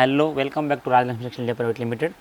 Hello welcome back to Rajalakshmi section India private limited.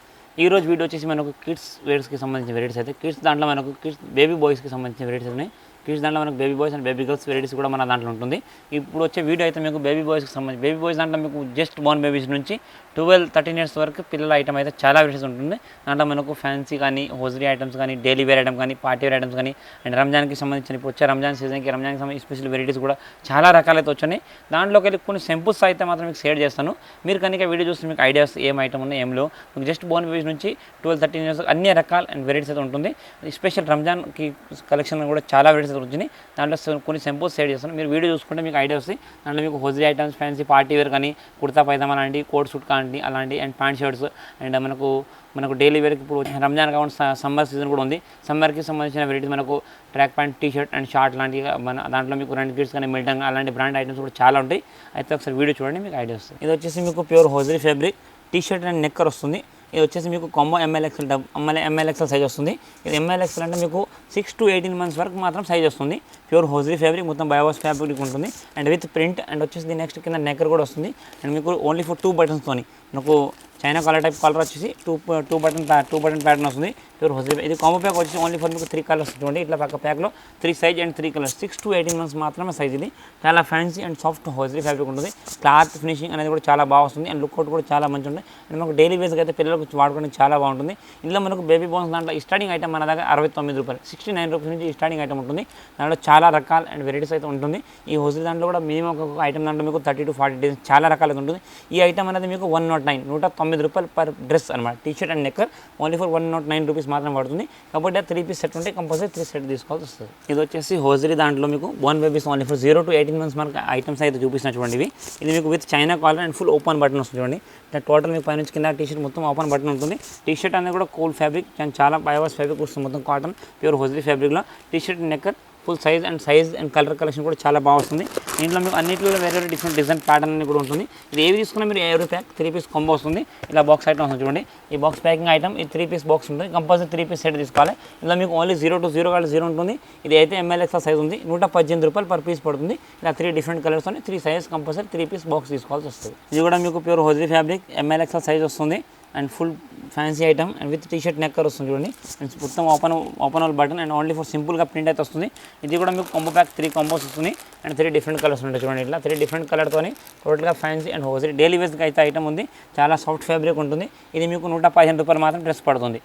ఈ రోజు video వచ్చేసి మనకు కిడ్స్ వేర్స్కి సంబంధించిన వెరైటీస్ అయితే కిడ్స్ దాంట్లో మనకు కిడ్స్ బేబీ బాయ్స్కి సంబంధించిన వెరైటీస్ ఉన్నాయి. కిడ్స్ దాంట్లో మనకు baby boys and baby girls varieties కూడా మన దాంట్లో ఉంటుంది. ఇప్పుడు వచ్చే వీడియో అయితే మీకు బేబీ బాయ్స్కి సంబంధించి బేబీ బాయ్స్ దాంట్లో మీకు జస్ట్ బోర్న్ బేబీస్ నుంచి ట్వెల్వ్ థర్టీన్ ఇయర్స్ వరకు పిల్లల ఐటమ్ అయితే చాలా వెరైటీస్ ఉంటుంది. దాంట్లో మనకు ఫ్యాన్సీ కానీ హోజరీ ఐటమ్స్ కానీ డైలీ వేర్ ఐటమ్ కానీ పార్టీ వేర్ ఐటమ్స్ కానీ అండ్ రంజాన్కి సంబంధించిన ఇప్పుడు వచ్చే రంజాన్ సీజన్కి రంజాన్కి సంబంధించి స్పెషల్ వెరైటీస్ కూడా చాలా రకాలైతే వచ్చినాయి దాంట్లోకి వెళ్ళి కొన్ని సింపుల్స్ అయితే మాత్రం మీకు షేర్ చేస్తాను. మీరు కనుక వీడియో చూస్తే మీకు ఐడియాస్ ఏం ఐటమ్ ఉన్నాయి ఏం లేవు. మీకు జస్ట్ బోర్న్ బేబీస్ నుంచి ట్వెల్వ్ థర్టీన్ ఇయర్స్ అన్ని రకాల అండ్ వెరైటీస్ అయితే ఉంటుంది. స్పెషల్ రంజాన్కి కలెక్షన్ కూడా చాలా వెరైటీస్ గురించి దాంట్లో కొన్ని సింపుల్స్ షేర్ చేస్తాను. మీరు వీడియో చూసుకుంటే మీకు ఐడియా వస్తాయి. దాంట్లో మీకు hosiery items fancy party wear కానీ కుర్తా పైజామా లాంటి కోట్ సూట్ కానీ అలాంటి అండ్ ప్యాంట్ షర్ట్స్ అండ్ మనకు మనకు డైలీ వేర్కి ఇప్పుడు రంజాన్ కావాలి సమ్మర్ సీజన్ కూడా ఉంది. సమ్మర్కి సంబంధించిన వెరైటీస్ మనకు track pant T shirt and short లాంటివి మన దాంట్లో మీకు రెండు కిట్స్ కానీ మిల్టన్ అలాంటి బ్రాండ్ ఐటమ్స్ కూడా చాలా ఉంటాయి. అయితే ఒకసారి వీడియో చూడండి మీకు ఐడియా వస్తుంది ఇది వచ్చేసి మీకు pure hosiery fabric T shirt and knicker వస్తుంది. ఇది వచ్చేసి మీకు కొమ్మ M L XL dub M L M L XL size వస్తుంది. ఇది ఎంఎల్ఎక్సెల్ అంటే మీకు సిక్స్ టు ఎయిటీన్ మంత్స్ వరకు మాత్రం సైజ్ వస్తుంది. ప్యూర్ హోజరీ ఫ్యాబ్రిక్ మొత్తం బయోవాస్ ఫ్యాబ్రిక్ ఉంటుంది. అండ్ విత్ ప్రింట్ అండ్ వచ్చేసి నెక్స్ట్ కింద నెక్కర్ కూడా వస్తుంది. అండ్ మీకు ఓన్లీ ఫర్ టూ బటన్స్తోని నాకు చైనా కలర్ టైప్ కలర్ వచ్చేసి two two button two button pattern వస్తుంది. ప్యూర్ హోజరీ ఇది కాంబో ప్యాక్ వచ్చేసి ఓన్లీ ఫర్ మీకు త్రీ కలర్స్ చూడండి. ఇట్లా పక్క ప్యాక్లో three size and three colours six to eighteen months మాత్రమే సైజ్ ఇది. చాలా fancy and soft hosiery fabric ఉంటుంది. క్లాత్ ఫినిషింగ్ అనేది కూడా చాలా బాగా వస్తుంది. అండ్ లుక్ కూడా చాలా మంచిగా ఉంటుంది. అండ్ మనకు డైలీ బేస్గా అయితే పిల్లలకు వాడుకోవడానికి చాలా బాగుంటుంది. ఇందులో మనకు బేబీ బోన్స్ దాంట్లో స్టార్టింగ్ ఐటమ్ మన దగ్గర అరవై తొమ్మిది రూపాయలు. సిక్స్టీ నైన్ రూపీస్ నుంచి స్టార్టింగ్ ఐటమ్ ఉంటుంది. దాంట్లో చాలా రకాల అండ్ వెరైటీస్ అయితే ఉంటుంది. ఈ హోజరీ దాంట్లో కూడా మినిమం ఒక ఐటమ్ దాంట్లో మీకు థర్టీ టు ఫార్టీ డేస్ చాలా రకాలుగా ఉంటుంది. ఈ ఐటమ్ అనేది మీకు వన్ నాట్ నైన్ నూట తొమ్మిది రూపాయలు పర్ డ్రెస్ అనమాట T shirt and knicker only for one nought nine rupees మాత్రం పడుతుంది. కాబట్టి త్రీ పీస్ సెట్ ఉంటే కంపల్సరీ త్రీ సెట్ తీసుకోవాల్సి వస్తుంది. ఇది వచ్చేసి హోజరీ దాంట్లో మీకు one babies only for zero to eighteen months మనకు ఐటమ్స్ అయితే చూపిస్తున్నా చూడండి ఇవి ఇది మీకు with China collar and full open button వస్తుంది చూడండి. టోటల్ మీకు పైనుంచి కింద టీ షర్ట్ మొత్తం ఓపెన్ బటన్ ఉంటుంది. టీ షర్ట్ అనేది కూడా కూల్ ఫ్యాబ్రిక్ చాలా బయోవాస్ ఫ్యాబ్రిక్ వస్తుంది మొత్తం కాటన్ ప్యూర్ హోజరీ ఫ్యాబ్రిక్లో T shirt knicker full size and size and colour collection కూడా చాలా బాగా వస్తుంది. దీంట్లో మీకు అన్నింటిలో వేరే వేరే డిఫరెంట్ డిజైన్ ప్యాటర్న్ అని కూడా ఉంటుంది. ఇది ఏవి తీసుకున్నా మీరు ఎవరి ప్యాక్ త్రీ పీస్ కొంబో వస్తుంది. ఇలా బాక్స్ ఐటమ్ వస్తుంది చూడండి. ఈ బాక్స్ ప్యాకింగ్ ఐటమ్ ఈ త్రీ పీస్ బాక్స్ ఉంటుంది. కంపల్సరీ త్రీ పీస్ సెట్ తీసుకోవాలి. ఇలా మీకు ఓన్లీ జీరో టు జీరో కాదు జీరో ఉంటుంది. ఇది అయితే ఎంఎల్ఎక్స్ సైజ్ ఉంది. నూట పద్దెనిమిది రూపాయలు పర్ పీస్ పడుతుంది. ఇలా three different colours three size compulsory three piece box తీసుకోవాల్సి వస్తుంది. ఇది కూడా మీకు pure hosiery fabric M L X size వస్తుంది. And full fancy item. And with T shirt knicker వస్తుంది చూడండి. అండ్ మొత్తం open open all button and only for సింపుల్గా ప్రింట్ అయితే వస్తుంది. ఇది కూడా మీకు కొంబో ప్యాక్ త్రీ కాంబోస్ వస్తుంది. అండ్ త్రీ డిఫరెంట్ కలర్స్ ఉంటాయి చూడండి ఇట్లా. త్రీ డిఫరెంట్ కలర్తో టోటల్గా ఫ్యాన్సీ అండ్ హోజరీ డైలీ వేస్గా అయితే ఐటమ్ ఉంది. చాలా సాఫ్ట్ ఫ్యాబ్రిక్ ఉంటుంది. ఇది మీకు నూట పదిహేను రూపాయలు మాత్రం డ్రెస్ పడుతుంది.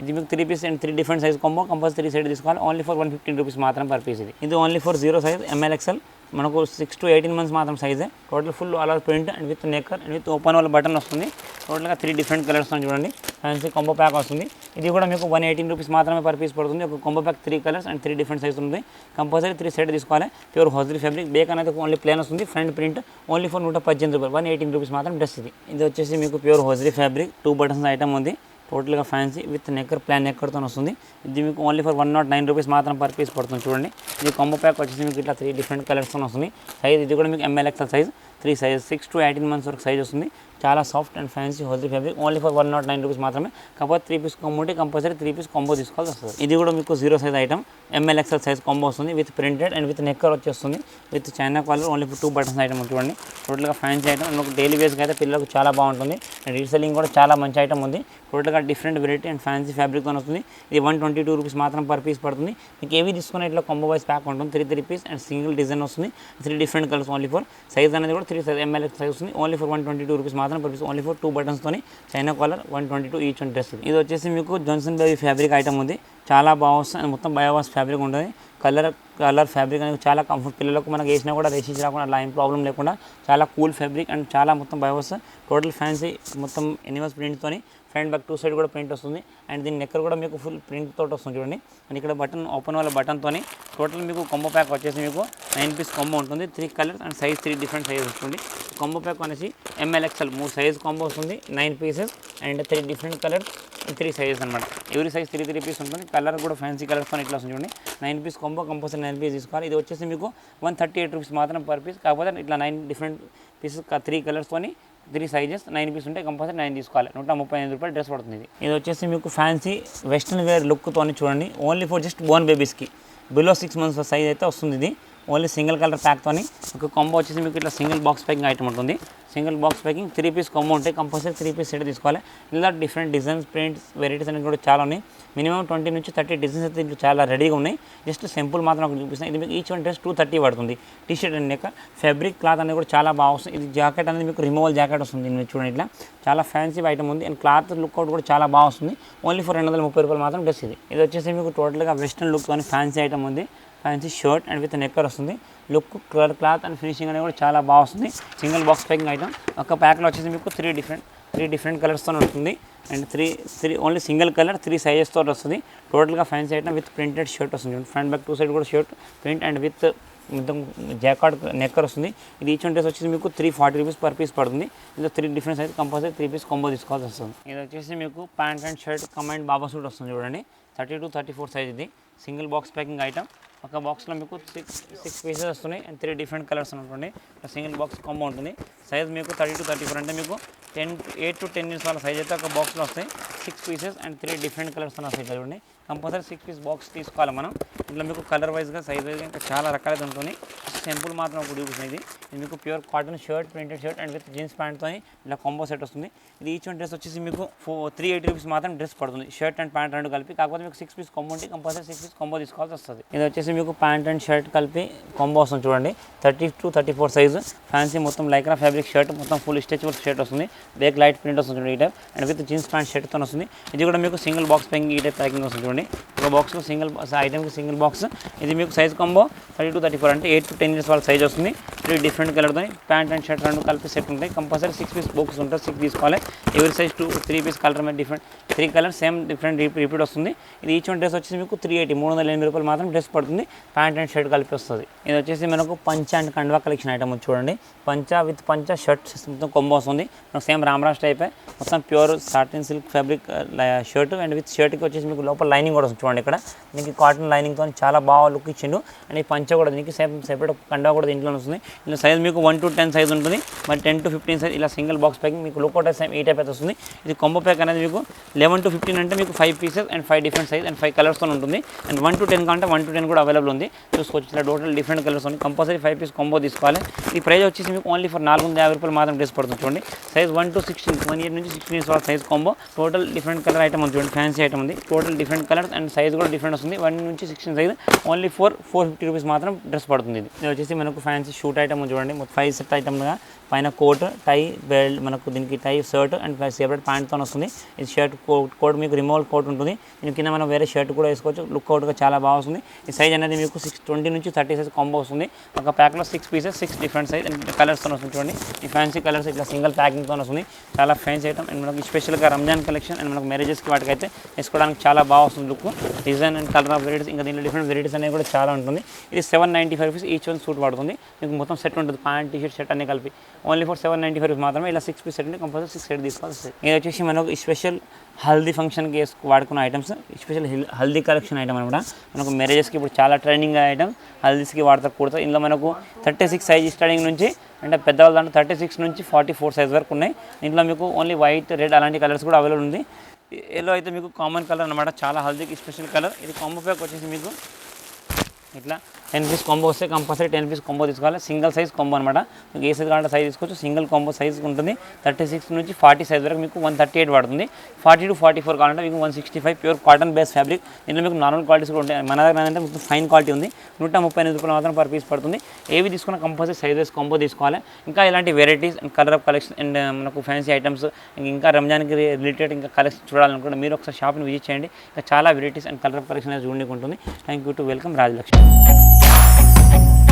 ఇది మీకు three piece and three different size combo compulsory side తీసుకోవాలి. Only for one fifteen rupees మాత్రం పర్ పీస్ ఇది. ఇది only for zero size M L XL మనకు సిక్స్ టు ఎయిటీన్ మంత్స్ మాత్రం సైజే టోటల్ ఫుల్ అలా print and with nicker and with open వాళ్ళ button వస్తుంది. టోటల్గా త్రీ డిఫరెంట్ కలర్స్ ఉన్నాయి చూడండి. ఫ్యాన్సీ కొంబో ప్యాక్ వస్తుంది. ఇది కూడా మీకు వన్ ఎయిటీన్ రూపీస్ మాత్రమే పర్ పీస్ పడుతుంది. ఒక combo pack three colours and three different size ఉంది. కంపల్సరీ త్రీ సెట్ తీసుకోవాలి. ప్యూర్ హోజరీ ఫ్యాబ్రిక్ బేక్ అనేది ఓన్లీ ప్లేన్ వస్తుంది. ఫ్రంట్ ప్రింట్ ఓన్లీ ఫర్ నూట పద్దెనిమిది రూపాయలు. వన్ ఎయిటీన్ రూపీస్ మాత్రం డ్రెస్ ఇది. ఇది వచ్చేసి మీకు pure hosiery fabric two buttons item ఉంది. టోటల్గా ఫ్యాన్సీ విత్ నెక్కర్ ప్లాన్ నెక్కర్తో వస్తుంది. ఇది మీకు only for one nought nine rupees మాత్రం పర్ పీస్ పడుతుంది చూడండి. ఇది కాంబో ప్యాక్ వచ్చేసి మీకు ఇట్లా త్రీ డిఫరెంట్ కలర్స్తో వస్తుంది. సైజ్ ఇది కూడా మీకు M L XL size three size six to eighteen months వరకు సైజ్ వస్తుంది. చాలా soft and fancy hosiery fabric only for one nought nine rupees మాత్రమే. కాకపోతే త్రీ పీస్ కాంబో ఉంటే కంపల్సరీ త్రీ పీస్ కాంబో తీసుకోవాల్సి వస్తుంది. ఇది కూడా మీకు zero size item M L XL size combo వస్తుంది. With printed and with nicker వచ్చేస్తుంది. With China collar only for two buttons item చూడండి. టోటల్గా ఫ్యాన్సీ ఐటమ్ అండ్ డైలీ వేస్గా అయితే పిల్లలకు చాలా బాగుంటుంది. అండ్ రీసెల్లింగ్ కూడా చాలా మంచి ఐటమ్ ఉంది. టోటల్గా డిఫరెంట్ వెరైటీ అండ్ ఫ్యాన్సీ ఫ్యాబ్రిక్తో వస్తుంది. ఇది వన్ ట్వంటీ టూ రూపీస్ మాత్రం పర్ పీస్ పడుతుంది. మీకు ఏవి తీసుకున్న ఇట్లా కాంబో వైస్ ప్యాక్ ఉంటుంది. Three three piece and single design వస్తుంది. Three different colours only for size అనేది కూడా three size M L X size వస్తుంది only for one twenty two rupees మాత్రం per piece only for two బటన్స్తో China collar one twenty two each one dress ఇది వచ్చేసి మీకు Johnson baby fabric item ఉంది. చాలా బాగా వస్తుంది మొత్తం బయోవాస్ ఫ్యాబ్రిక్ ఉంటుంది. కలర్ కలర్ ఫ్యాబ్రిక్ అనేది చాలా కంఫర్ట్ పిల్లలకు మనకు వేసినా కూడా రేషించి రాకుండా అలా ఏం ప్రాబ్లం లేకుండా చాలా కూల్ ఫ్యాబ్రిక్ అండ్ చాలా మొత్తం బయోస్ టోటల్ ఫ్యాన్సీ మొత్తం ఎనిమల్స్ ప్రింట్తోని ఫ్రంట్ బ్యాక్ టూ సైడ్ కూడా ప్రింట్ వస్తుంది. అండ్ దీని నెక్కర్ కూడా మీకు ఫుల్ ప్రింట్ తోటి వస్తుంది చూడండి. అండ్ ఇక్కడ బటన్ ఓపెన్ వాళ్ళ బటన్తోని టోటల్ మీకు కొంబో ప్యాక్ వచ్చేసి మీకు నైన్ పీస్ కొంబో ఉంటుంది. Three colours and size three different size వస్తుంది. కొంబో ప్యాక్ అనేసి ఎంఎల్ఎక్స్ఎల్ మూడు సైజ్ కాంబో వస్తుంది. Nine pieces and three different colours three sizes అనమాట ఎవరి సైజ్ త్రీ త్రీ పీస్ ఉంటుంది. కలర్ కూడా ఫ్యాన్సీ కలర్స్ ఇట్లా వస్తుంది చూడండి. Nine piece combo compulsory nine piece తీసుకోవాలి. ఇది వచ్చేసి మీకు వన్ థర్టీ ఎయిట్ రూపీస్ మాత్రం పర్ పీస్ కాకపోతే ఇట్లా నైన్ డిఫరెంట్ పీసెస్ త్రీ కలర్స్తోని త్రీ సైజెస్ నైన్ పీస్ ఉంటే కంపల్సరీ నైన్ తీసుకోవాలి. నూట ముప్పై ఐదు రూపాయలు డ్రెస్ పడుతుంది ఇది. ఇది వచ్చేసి మీకు ఫ్యాన్సీ వెస్ట్రన్ వేర్ లుక్తో చూడండి. ఓన్లీ ఫర్ జస్ట్ బోర్న్ బేబీస్కి బిలో సిక్స్ మంత్స్ సైజ్ అయితే వస్తుంది ఇది. ఓన్లీ సింగిల్ కలర్ ప్యాక్తో ఒక కొంబ వచ్చేసి మీకు ఇట్లా సింగిల్ బాక్స్ ప్యాకింగ్ ఐటమ్ ఉంటుంది. Single box packing three piece combo ఉంటాయి. కంపల్సరీ త్రీ పీస్ సెట్ తీసుకోవాలి. ఇలా డిఫరెంట్ డిజైన్స్ ప్రింట్స్ వెరైటీస్ అనేవి కూడా చాలా ఉన్నాయి. మినిమం ట్వంటీ నుంచి థర్టీ డిజైన్స్ అయితే ఇంట్లో చాలా రెడీగా ఉన్నాయి. జస్ట్ సింపుల్ మాత్రం ఒకటి చూపిస్తాను ఇది మీకు each one dress two thirty పడుతుంది. టీ షర్ట్ అనే ఫ్యాబ్రిక్ క్లాత్ అనేది కూడా చాలా బాగా వస్తుంది. ఇది జాకెట్ అనేది మీకు రిమూవల్ జాకెట్ వస్తుంది. మీరు చూడండి ఇట్లా. చాలా ఫ్యాన్సీ ఐటమ్ ఉంది. అండ్ క్లాత్ లుక్ కూడా చాలా బాగా వస్తుంది. ఓన్లీ ఫర్ రెండు వందల ముప్పై రూపాయలు మాత్రం డ్రెస్ ఇది. ఇది వచ్చేసి మీకు టోటల్గా వెస్ట్రన్ లుక్ అని ఫ్యాన్సీ ఐటమ్ ఉంది. Fancy shirt and with nicker వస్తుంది. Look colour cloth and finishing అనేది కూడా చాలా బాగా వస్తుంది. Single box packing item. ఒక ప్యాక్లో వచ్చేసి మీకు త్రీ డిఫరెంట్ త్రీ డిఫరెంట్ కలర్స్తో ఉంటుంది and three three only single colour three సైజెస్తో వస్తుంది. టోటల్గా fancy item with printed shirt వస్తుంది. ఫ్రంట్ బ్యాక్ టూ సైడ్ కూడా షర్ట్ ప్రింట్ అండ్ విత్ మొత్తం జాకాట్ నెక్కర్ వస్తుంది. ఇది ఈచ్ వన్ డ్రెస్ వచ్చేసి మీకు three forty rupees per piece పడుతుంది. ఇందులో త్రీ డిఫరెన్స్ అయితే కంపల్సరీ త్రీ పీస్ కొంబో తీసుకోవాల్సి వస్తుంది. ఇది వచ్చేసి మీకు ప్యాంట్ అండ్ షర్ట్ కమెంట్ బాబా సూట్ వస్తుంది చూడండి. Thirty to thirty four size ఇది. సింగిల్ బాక్స్ ప్యాకింగ్ ఐటమ్ ఒక బాక్స్లో మీకు సిక్స్ సిక్స్ పీసెస్ వస్తున్నాయి అండ్ త్రీ డిఫరెంట్ కలర్స్ ఉంటుంది సింగిల్ బాక్స్ కాంబో ఉంటుంది. సైజ్ మీకు థర్టీ టు థర్టీ ఫోర్ అంటే మీకు ten eight to ten years వాళ్ళ సైజ్ అయితే ఒక బాక్స్లో వస్తాయి. Six pieces and three different colours వస్తాయి చూడండి. కంపల్సరీ సిక్స్ పీస్ బాక్స్ తీసుకోవాలి మనం. ఇందులో మీకు కలర్ వైజ్గా సైజ్ వైజ్గా ఇంకా చాలా రకాలైతే ఉంటుంది సింపుల్ మాత్రం ఒక చూపిస్తుంది ఇది ఇది మీకు pure cotton shirt printed shirt and with jeans ప్యాంట్తో ఇలా కాంబో సెట్ వస్తుంది. ఇది ఈచ్ వన్ డ్రెస్ వచ్చేసి మీకు ఫో త్రీ ఎయిటీ రూపీస్ మాత్రం డ్రెస్ పడుతుంది. షర్ట్ అండ్ ప్యాంట్ రెండు కలిపి కాకపోతే మీకు సిక్స్ పీస్ కాంబో ఉంటే కంపల్సరీ సిక్స్ పీస్ కాంబో తీసుకోవాల్సి వస్తుంది. ఇది వచ్చేసి మీకు ప్యాంట్ అండ్ షర్ట్ కలిపి కొంబో వస్తుంది చూడండి. Thirty to thirty four size. Fancy మొత్తం లైక్రా ఫ్యాబ్రిక్ షర్ట్ మొత్తం ఫుల్ స్ట్రెచబుల్ షర్ట్ వస్తుంది. బ్యాక్ లైట్ ప్రింట్ వస్తుంది చూడండి ఈ type. And with jeans pant షర్ట్తో వస్తుంది. ఇది కూడా మీకు సింగిల్ బాక్స్ ప్యాకింగ్ ఈ టైప్ ప్యాకింగ్ వస్తుంది చూడండి. ఒక బాక్స్లో సింగిల్ ఐటమ్కి సింగిల్ బాక్స్ ఇది మీకు size combo thirty to thirty four అంటే ఎయిట్ టు టెన్ ఇయర్స్ వాళ్ళ సైజ్ వస్తుంది. త్రీ డిఫరెంట్ కలర్తో ప్యాంట్ అండ్ షర్ట్ రెండు కలిపి సెట్ ఉంటాయి. కంపల్సరీ సిక్స్ పీస్ బాక్స్ ఉంటుంది. సిక్స్ తీసుకోవాలి. ఎవరి size two three piece colour మీద different three colour same different repeat వస్తుంది. ఇది ఈచ్ వన్ డ్రెస్ వచ్చేసి మీకు త్రీ ఎయిటీ మూడు వందల ఎనిమిది రూపాయలు మాత్రం డ్రెస్ పడుతుంది. ప్యాంట్ అండ్ షర్ట్ కలిపి వస్తుంది. ఇది వచ్చేసి మనకు పంచ అండ్ కండువా కలెక్షన్ ఐటమ్ చూడండి. పంచ విత్ పంచ షర్ట్ మొత్తం కొంబో వస్తుంది. మనకు సేమ్ రామరాజ్ టైప్ మొత్తం pure satin silk fabric shirt and with షర్ట్కి వచ్చేసి మీకు లోపల లైనింగ్ కూడా వస్తుంది చూడండి ఇక్కడ. దీనికి కాటన్ లైనింగ్తో చాలా బాగా లుక్ ఇచ్చిండు. అండ్ ఈ పంచ కూడా దీనికి సేమ్ సెపరేట్ కండా కూడా దీంట్లో వస్తుంది. ఇలా సైజ్ మీకు వన్ టు టెన్ సైజ్ ఉంటుంది. మరి టెన్ టు ఫిఫ్టీన్ సైజ్ ఇలా సింగిల్ బాక్స్ ప్యాకింగ్ మీకు లుక్ అవుట్ సేమ్ ఈ టైప్ అయితే వస్తుంది. ఇది కొంబో ప్యాక్ అనేది మీకు లెవెన్ టు ఫిఫ్టీన్ అంటే మీకు five pieces and five different size and five కలర్స్తో ఉంటుంది. అండ్ వన్ టు టెన్ కంటే వన్ టు టెన్ కూడా అవైలబుల్ ఉంది. చూసుకోవచ్చు ఇట్లా టోటల్ డిఫరెంట్ కలర్స్ ఉంది కంపల్సరీ ఫైవ్ పీస్ కొంబో తీసుకోవాలి. ఈ ప్రైస్ వచ్చేసి మీకు ఓన్లీ ఫర్ నాలుగు వందల యాభై రూపాయలు మాత్రం డ్రెస్ పడుతుంది చూడండి. Size one to sixteen one year నుంచి సిక్స్టీన్ ఇయర్స్ వాళ్ళ size combo total different colour item ఉంది చూడండి. ఫ్యాన్సీ ఐటమ్ ఉంది. Total different colours and size కూడా డిఫరెంట్ వస్తుంది. వన్ నుంచి sixteen size only four four fifty rupees మాత్రం డ్రెస్ పడుతుంది ఇది. వచ్చేసి మనకు ఫ్యాన్సీ షూట్ ఐటమ్ చూడండి. ఫైవ్ సెట్ ఐటమ్గా పైన కోట్ టై బెల్ట్ మనకు దీనికి టై షర్ట్ అండ్ సెపరేట్ ప్యాంట్తో వస్తుంది. ఇది షర్ట్ కోట్ కోట్ మీకు రిమూవల్ కోట్ ఉంటుంది. దీని కింద మనం వేరే షర్ట్ కూడా వేసుకోవచ్చు. లుక్ అవుట్గా చాలా బాగా వస్తుంది. ఈ సైజ్ అనేది మీకు సిక్స్ ట్వంటీ నుంచి థర్టీ సైజ్ కాంబో వస్తుంది. ఒక ప్యాక్లో six pieces six different size and కలర్స్తో వస్తుంది చూడండి. ఈ ఫ్యాన్సీ కలర్స్ ఇట్లా సింగిల్ ప్యాకింగ్తో వస్తుంది. చాలా ఫ్యాన్సీ ఐటమ్ అండ్ మనకి స్పెషల్గా రంజాన్ కలెక్షన్ అండ్ మనకు మ్యారేజెస్కి వాటికైతే వేసుకోవడానికి చాలా బాగా వస్తుంది look. Design and colour of varieties ఇంకా దీంట్లో డిఫరెంట్ వెరైటీస్ అనేవి కూడా చాలా ఉంటుంది. ఇది seven ninety five rupees each one suit పడుతుంది. మీకు మొత్తం సెట్ ఉంటుంది. ప్యాంట్ టీ షర్ట్ షర్ట్ అన్ని కలిపి. Only for seven ninety five మాత్రమే ఇలా సిక్స్ పీస్ సెట్ అంటే కంపల్సరీ సిక్స్ సెట్ తీసుకోవాలి ఇది వచ్చేసి మనకు స్పెషల్ హల్దీ ఫంక్షన్కి వేసుకు వాడుకున్న items special haldi collection item అనమాట. మనకు మ్యారేజెస్కి ఇప్పుడు చాలా ట్రెండింగ్ ఐటమ్ హల్దీస్కి వాడతారు కుడతారు ఇందులో మనకు థర్టీ సిక్స్ సైజ్ స్టార్టింగ్ నుంచి అంటే పెద్దవాళ్ళ దాంట్లో థర్టీ సిక్స్ నుంచి ఫార్టీ ఫోర్ సైజ్ వరకు ఉన్నాయి. ఇందులో మీకు ఓన్లీ వైట్ రెడ్ అలాంటి కలర్స్ కూడా అవైలబుల్ ఉంది. ఎల్లో అయితే మీకు కామన్ కలర్ అనమాట. చాలా హల్దీకి స్పెషల్ కలర్ ఇది కాంబో ప్యాక్ వచ్చేసి మీకు ఇట్లా టెన్ పీస్ కాంబో వస్తే కంపల్సరీ టెన్ పీస్ కాంబో తీసుకోవాలి. సింగిల్ సైజ్ కాంబో అనమాట మీకు ఏ సైజ్ కావాలంటే సైజ్ తీసుకోవచ్చు. సింగిల్ కాంబో సైజ్ ఉంటుంది. థర్టీ సిక్స్ నుంచి ఫార్టీ సైజ్ వరకు మీకు వన్ థర్టీ ఎయిట్ పడుతుంది. ఫార్టీ టు ఫార్టీ ఫోర్ కావాలంటే మీకు one sixty five pure cotton base fabric దీంట్లో మీకు నార్మల్ క్వాలిటీస్ కూడా ఉంటాయి. మన దగ్గర ఏంటంటే మీకు ఫైన్ క్వాలిటీ ఉంది. నూట ముప్పై ఎనిమిది రూపాయలు మాత్రం పర్ పీస్ పడుతుంది. ఏవి తీసుకున్న కంపల్సరీ సైజ్ వైజ్ కాంబో తీసుకోవాలి. ఇంకా ఇలాంటి varieties and colour of collection and మనకు ఫ్యాన్సీ ఐటమ్స్ ఇంకా రంజాన్కి రిలేటెడ్ ఇంకా కలెక్షన్ చూడాలనుకుంటే మీరు ఒకసారి షాప్ని విజిట్ చేయండి. ఇంకా చాలా varieties and colour of collection అనేది చూడడానికి ఉంటుంది. Thank you to welcome Rajalakshmi Thank you.